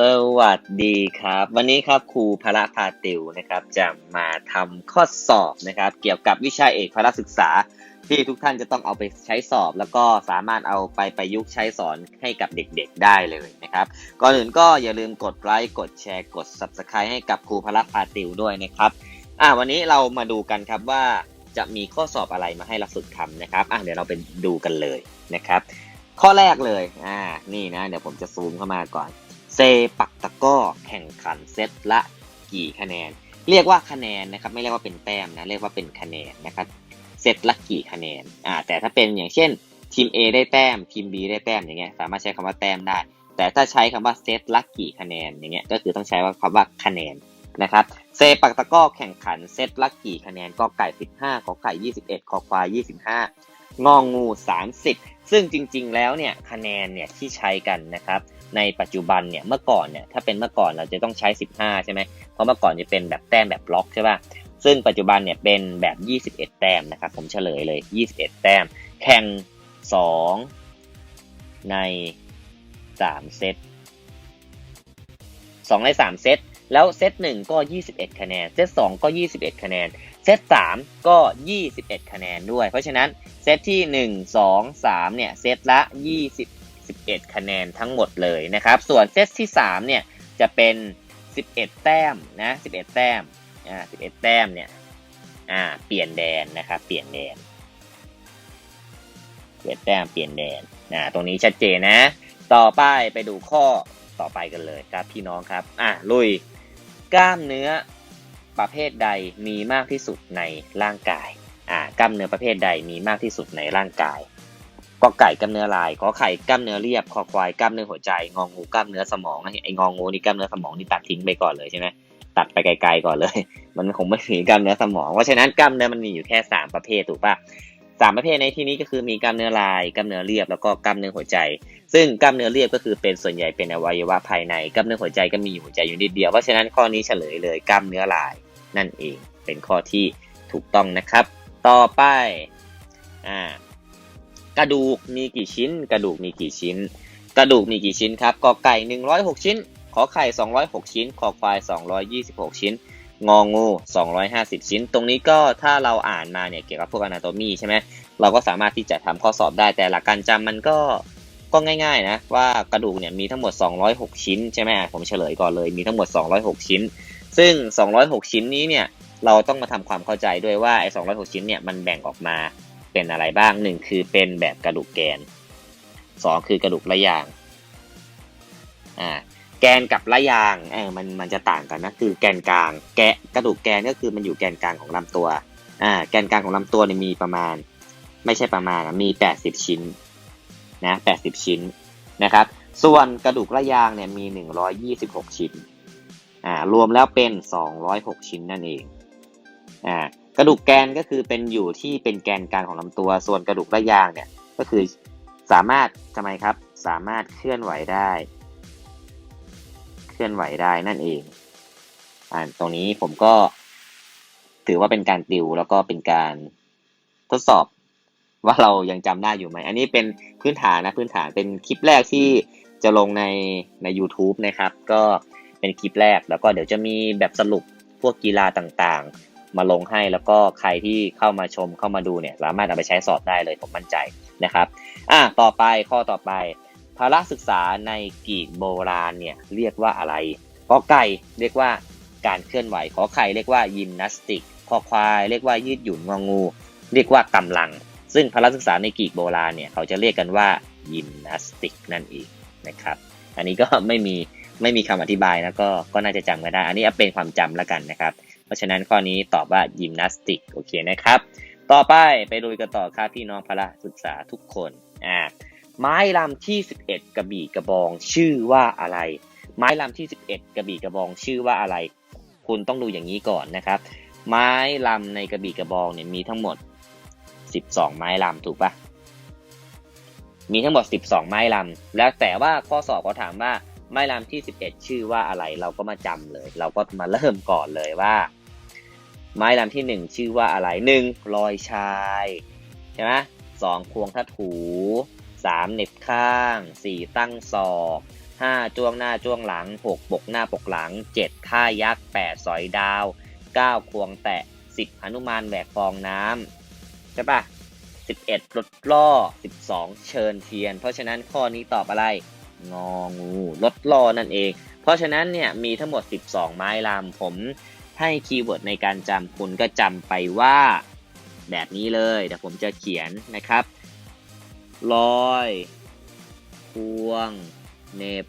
สวัสดีครับ วันนี้ครับครูพระพาติวนะครับจะมาทำข้อสอบนะครับ เกี่ยวกับวิชาเอกพระศึกษา ที่ทุกท่านจะต้องเอาไปใช้สอบ แล้วก็สามารถเอาไปประยุกต์ใช้สอนให้กับเด็กๆได้เลยนะครับก่อนอื่นก็อย่าลืมกดไลค์กดแชร์กด Subscribe ให้กับครูพระพาติวด้วยนะครับอ่าวันนี้เรามาดูกันครับว่าจะมีข้อสอบอะไรมาให้เราฝึกทำนะครับอะเดี๋ยวเราไปดูกันเลยนะครับ ข้อแรกเลยอ่านี่นะ เดี๋ยวผมจะซูมเข้ามาก่อน ปักตะก้อแข่งขันเซตละกี่คะแนน เรียกว่าคะแนนนะครับ ไม่เรียกว่าเป็นแต้มนะ เรียกว่าเป็นคะแนนนะครับ เซตละกี่คะแนน อ่า แต่ถ้าเป็นอย่างเช่นทีม A ได้แต้ม ทีม B ได้แต้มอย่างเงี้ย สามารถใช้คำว่าแต้มได้ แต่ถ้าใช้คำว่าเซตละกี่คะแนนอย่างเงี้ย ก็คือต้องใช้ว่าคำว่าคะแนนนะครับ เซปักตะก้อแข่งขันเซตละกี่คะแนนกอไก่ 15ขอไก่ 21ขอควาย 25 งองู 30 ซึ่งจริง ๆ แล้วเนี่ยคะแนนเนี่ยที่ใช้กันนะครับ ในปัจจุบันเนี่ยเมื่อก่อนเนี่ยถ้าเป็นเมื่อก่อนเราจะต้องใช้ 15 ใช่ไหมเพราะเมื่อก่อนจะเป็นแบบแต้มแบบบล็อกใช่ป่ะซึ่งปัจจุบันเนี่ยเป็นแบบ 21 แต้มนะครับผมเฉลยเลย 21 แต้ม แข่ง 2 ใน 3 เซต2ใน 3 เซตแล้วเซต1ก็ 21 คะแนน เซต2ก็ 21 คะแนน เซต3ก็ 21 คะแนนด้วย เพราะฉะนั้นเซตที่ 1 2 3เนี่ยเซตละ20 11 คะแนนทั้งหมดเลยนะครับ ส่วนเซตที่ 3 เนี่ย จะเป็น 11 แต้มนะ11 แต้มอ่า11 แต้มเนี่ยอ่าเปลี่ยนแดนนะครับ เปลี่ยนแดนเปลี่ยนแต้มเปลี่ยนแดนนะตรงนี้ชัดเจนนะ ต่อไปไปดูข้อต่อไปกันเลยครับพี่น้องครับอะลุยกล้ามเนื้อประเภทใดมีมากที่สุดในร่างกายอ่ากล้ามเนื้อประเภทใดมีมากที่สุดในร่างกาย กอไก่กล้ามเนื้อลายขอไข่กล้ามเนื้อเรียบ คอควายกล้ามเนื้อหัวใจ งองูกล้ามเนื้อสมองไอ้งองูนี่กล้ามเนื้อสมองนี่ตัดทิ้งไปก่อนเลยใช่ไหมตัดไปไกลๆก่อนเลย มันคงไม่มีกล้ามเนื้อสมองเพราะฉะนั้นกล้ามเนื้อมันมีอยู่แค่สามประเภทถูกปะสามประเภทในที่นี้ก็คือมีกล้ามเนื้อลายกล้ามเนื้อเรียบแล้วก็กล้ามเนื้อหัวใจ ซึ่งกล้ามเนื้อเรียบก็คือเป็นส่วนใหญ่เป็นอวัยวะภายในกล้ามเนื้อหัวใจก็มีอยู่หัวใจอยู่นิดเดียวเพราะฉะนั้นข้อนี้เฉลยเลยกล้ามเนื้อลายนั่นเอง เป็นข้อที่ถูกต้องนะครับ ต่อไปอ่า กระดูกมีกี่ชิ้น กระดูกมีกี่ชิ้น กระดูกมีกี่ชิ้นครับกอไก่ 106 ชิ้น ขอไข่ 206 ชิ้น ขอควาย 226 ชิ้น งองู 250 ชิ้น ตรงนี้ก็ถ้าเราอ่านมาเนี่ยเกี่ยวกับพวกอนาโตมีใช่ไหมเราก็สามารถที่จะทำข้อสอบได้แต่หลักการจำมันก็ก็ง่ายๆนะว่ากระดูกเนี่ยมีทั้งหมด 206 ชิ้นใช่ไหมผมเฉลยก่อนเลยมีทั้งหมด 206 ชิ้น ซึ่ง 206 ชิ้นนี้เนี่ยเราต้องมาทำความเข้าใจด้วยว่าไอ้206 ชิ้นเนี่ยมันแบ่งออกมา เป็นอะไรบ้างหนึ่งคือเป็นแบบกระดูกแกนสองคือกระดูกระยางอ่าแกนกับระยางเออมันมันจะต่างกันนะคือแกนกลางแกะกระดูกแกนก็คือมันอยู่แกนกลางของลำตัวอ่าแกนกลางของลำตัวเนี่ยมีประมาณ ไม่ใช่ประมาณมี80ชิ้นนะ80ชิ้นนะครับ ส่วนกระดูกระยางเนี่ยมี126ชิ้นอ่ารวมแล้วเป็น206ชิ้นนั่นเองอ่า กระดูกแกนก็คือเป็นอยู่ที่เป็นแกนกลางของลำตัว ส่วนกระดูกระยางเนี่ยก็คือสามารถทำไมครับ สามารถเคลื่อนไหวได้ เคลื่อนไหวได้นั่นเองอ่าตรงนี้ผมก็ถือว่าเป็นการติวแล้วก็เป็นการทดสอบว่าเรายังจำได้อยู่ไหม อันนี้เป็นพื้นฐานนะพื้นฐานเป็นคลิปแรกที่จะลงในใน u t u b e นะครับ ก็เป็นคลิปแรกแล้วก็เดี๋ยวจะมีแบบสรุปพวกกีฬาต่างๆ มาลงให้แล้วก็ใครที่เข้ามาชมเข้ามาดูเนี่ยสามารถเอาไปใช้สอบได้เลยผมมั่นใจนะครับอะต่อไปข้อต่อไป ภาระศึกษาในกีกโบราณเนี่ยเรียกว่าอะไรกอไก่เรียกว่าการเคลื่อนไหวขอไข่เรียกว่ายิมนาสติกคอควายเรียกว่ายืดหยุ่นงองู เรียกว่ากำลัง ซึ่งพละศึกษาในกีกโบราณเนี่ยเขาจะเรียกกันว่ายิมนาสติกนั่นเองนะครับอันนี้ก็ไม่มีไม่มีคำอธิบายนะก็ก็น่าจะจำกันได้ อันนี้เป็นความจำแล้วกันนะครับ ราะฉะนั้นข้อนี้ตอบว่ายิมนาสติกโอเคนะครับ ต่อไปไปดูกันต่อครับพี่น้องพละศึกษาทุกคนอ่าไม้ลำที่ 11 กระบี่กระบองชื่อว่าอะไร ไม้ลำที่ 11 กระบี่กระบองชื่อว่าอะไร คุณต้องดูอย่างนี้ก่อนนะครับ ไม้ลำในกระบี่กระบองเนี่ยมีทั้งหมด 12 ไม้ลำถูกปะมีทั้งหมด 12 ไม้ลำแล้วแต่ว่าข้อสอบเขาถามว่าไม้ลำที่ 11 ชื่อว่าอะไร เราก็มาจำเลย เราก็มาเริ่มก่อนเลยว่า ไม้ลำที่ 1 ชื่อว่าอะไร 1. ลอยชายใช่ไหมสองควงทัดถูสามเน็บข้างสี่ตั้งศอกห้าจ้วงหน้าจ้วงหลังหกปกหน้าปกหลังเจ็ดท่ายักษ์แปดสอยดาวเก้าควงแตะสิบหนุมานแหวกฟองน้ำใช่ปะสิบเอ็ดรถล่อสิบสองเชิญเทียน เพราะฉะนั้นข้อนี้ตอบอะไร งองูรถล่อนั่นเอง เพราะฉะนั้นเนี่ยมีทั้งหมด 12 ไม้ลำผม ให้คีย์เวิร์ดในการจำคุณก็จำไปว่าแบบนี้เลยเดี๋ยวผมจะเขียนนะครับ ลอย ควงเน็บ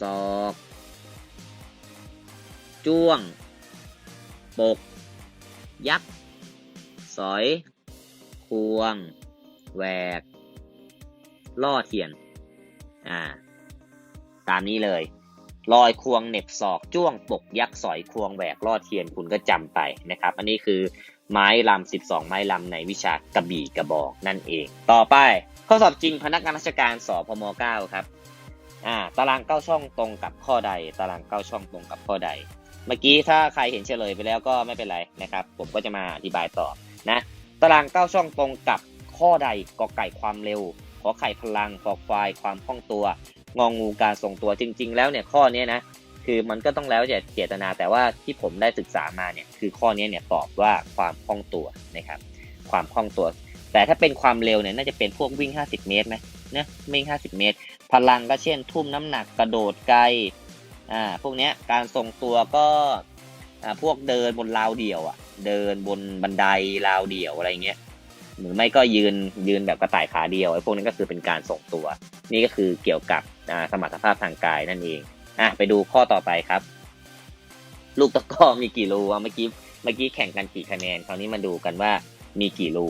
ศอกจ้วง ปก ยักษ์สอย ควง แหวก ล่อเทียน อ่า ตามนี้เลย ลอยควงเหน็บศอกจ้วงปกยักษ์สอยควงแหวกล่อเทียนคุณก็จำไปนะครับ อันนี้คือไม้ลำ12 ไม้ลำในวิชากระบี่กระบอกนั่นเอง ต่อไปข้อสอบจริงพนักงานราชการสพม9ครับอ่าตารางเก้าช่องตรงกับข้อใด ตารางเก้าช่องตรงกับข้อใด เมื่อกี้ถ้าใครเห็นเฉลยไปแล้วก็ไม่เป็นไรนะครับ ผมก็จะมาอธิบายต่อนะตารางเก้าช่องตรงกับข้อใดกอไก่ความเร็วขอไข่พลังขอควายความคล่องตัว งองูการทรงตัวจริง ๆ แล้วเนี่ยข้อนี้นะคือมันก็ต้องแล้วแต่เจตนาแต่ว่าที่ผมได้ศึกษามาเนี่ยคือข้อนี้เนี่ยตอบว่าความคล่องตัวนะครับความคล่องตัว แต่ถ้าเป็นความเร็วเนี่ยน่าจะเป็นพวกวิ่ง 50 เมตรไหมนะวิ่ง 50 เมตร พลังก็เช่น ทุ่มน้ำหนักกระโดดไกลอ่าพวกเนี้ยการทรงตัวก็อ่าพวกเดินบนราวเดี่ยวอะเดินบนบันไดราวเดี่ยวอะไรเงี้ยหรือไม่ก็ยืนยืนแบบกระต่ายขาเดียวไอ้พวกนี้ก็คือเป็นการทรงตัว นี่ก็คือเกี่ยวกับ สมรรถภาพทางกายนั่นเองอะไปดูข้อต่อไปครับ ลูกตะกร้อมีกี่รูอะเมื่อกี้เมื่อกี้แข่งกันกี่คะแนนคราวนี้มาดูกันว่ามีกี่รู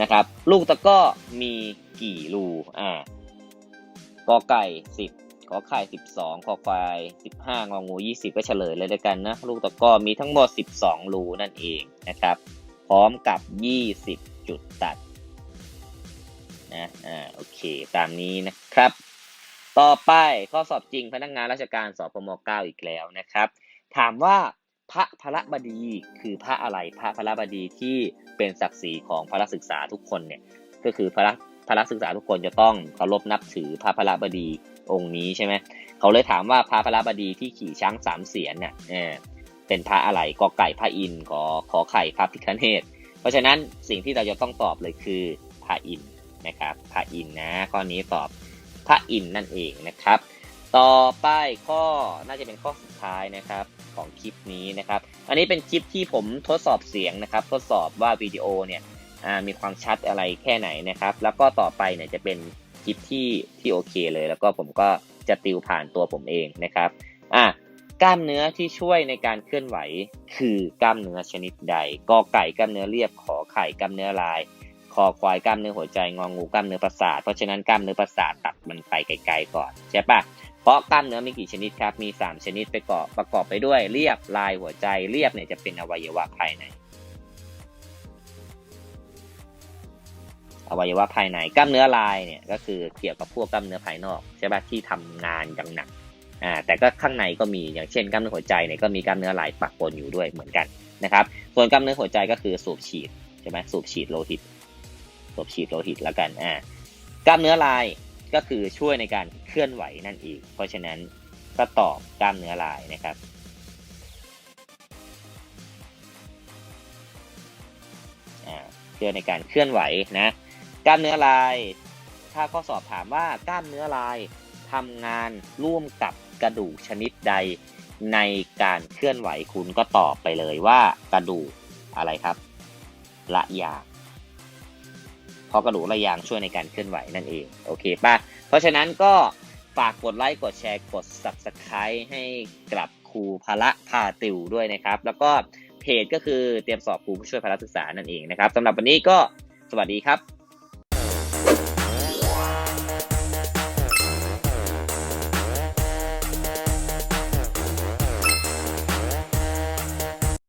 นะครับ ลูกตะกร้อมีกี่รูอ่ากอไก่สิบขอไข่สิบสองขอควายสิบห้างองูยี่สิบก็เฉลยเลยด้วยกันนะลูกตะกร้อมีทั้งหมดสิบสองรูนั่นเองนะครับ พร้อมกับยี่สิบจุดตัดนะอ่าโอเค ตามนี้นะครับ ต่อไปข้อสอบจริงพนักงานราชการสพม9อีกแล้วนะครับ ถามว่าพระพระบดีคือพระอะไรพระพระบดีที่เป็นศักดิ์ศรีของพระศึกษาทุกคนเนี่ยก็คือพระพระศึกษาทุกคนจะต้องเคารพนับถือพระพระบดีองค์นี้ใช่ไหมเขาเลยถามว่าพระพระบดีที่ขี่ช้างสามเสียนเนี่ยเป็นพระอะไรกอไก่พระอินทร์ขอขอไข่พระพิฆเนศเพราะฉะนั้นสิ่งที่เราจะต้องตอบเลยคือพระอินทร์นะครับพระอินทร์นะข้อนี้ตอบ พระอินทร์นั่นเองนะครับ ต่อไปข้อน่าจะเป็นข้อสุดท้ายนะครับของคลิปนี้นะครับ อันนี้เป็นคลิปที่ผมทดสอบเสียงนะครับ ทดสอบว่าวิดีโอเนี่ยมีความชัดอะไรแค่ไหนนะครับ แล้วก็ต่อไปเนี่ยจะเป็นคลิปที่ที่โอเคเลย แล้วก็ผมก็จะติวผ่านตัวผมเองนะครับอะกล้ามเนื้อที่ช่วยในการเคลื่อนไหว คือกล้ามเนื้อชนิดใดกอไก่กล้ามเนื้อเรียบขอไข่กล้ามเนื้อลาย คอควายกล้ามเนื้อหัวใจงองูกล้ามเนื้อประสาทเพราะฉะนั้นกล้ามเนื้อประสาทตัดมันไปไกลๆก่อนใช่ปะเพราะกล้ามเนื้อมีกี่ชนิดครับมี 3 ชนิดไปประกอบประกอบไปด้วยเรียบลายหัวใจเรียบเนี่ยจะเป็นอวัยวะภายในอวัยวะภายในกล้ามเนื้อลายเนี่ยก็คือเกี่ยวกับพวกกล้ามเนื้อภายนอกใช่ปะที่ทำงานอย่างหนักอ่าแต่ก็ข้างในก็มีอย่างเช่นกล้ามเนื้อหัวใจเนี่ยก็มีกล้ามเนื้อลายปักปนอยู่ด้วยเหมือนกันนะครับส่วนกล้ามเนื้อหัวใจก็คือสูบฉีดใช่ไหมสูบฉีดโลหิต สูบฉีดโลหิตแล้วกันอ่ากล้ามเนื้อลายก็คือช่วยในการเคลื่อนไหวนั่นเองเพราะฉะนั้นก็ตอบกล้ามเนื้อลายนะครับอ่าเพื่อในการเคลื่อนไหวนะกล้ามเนื้อลาย ถ้าข้อสอบถามว่ากล้ามเนื้อลายทำงานร่วมกับกระดูกชนิดใดในการเคลื่อนไหวคุณก็ตอบไปเลยว่ากระดูกอะไรครับ ละยาง ราะกระดูกละยางช่วยในการเคลื่อนไหวนั่นเอง โอเคป่ะ เพราะฉะนั้นก็ฝากกดไลค์ กดแชร์ กด subscribe ให้กลับครูพละพาติวด้วยนะครับ แล้วก็เพจก็คือเตรียมสอบครูผู้ช่วยพละศึกษานั่นเองนะครับสำหรับวันนี้ก็สวัสดีครับ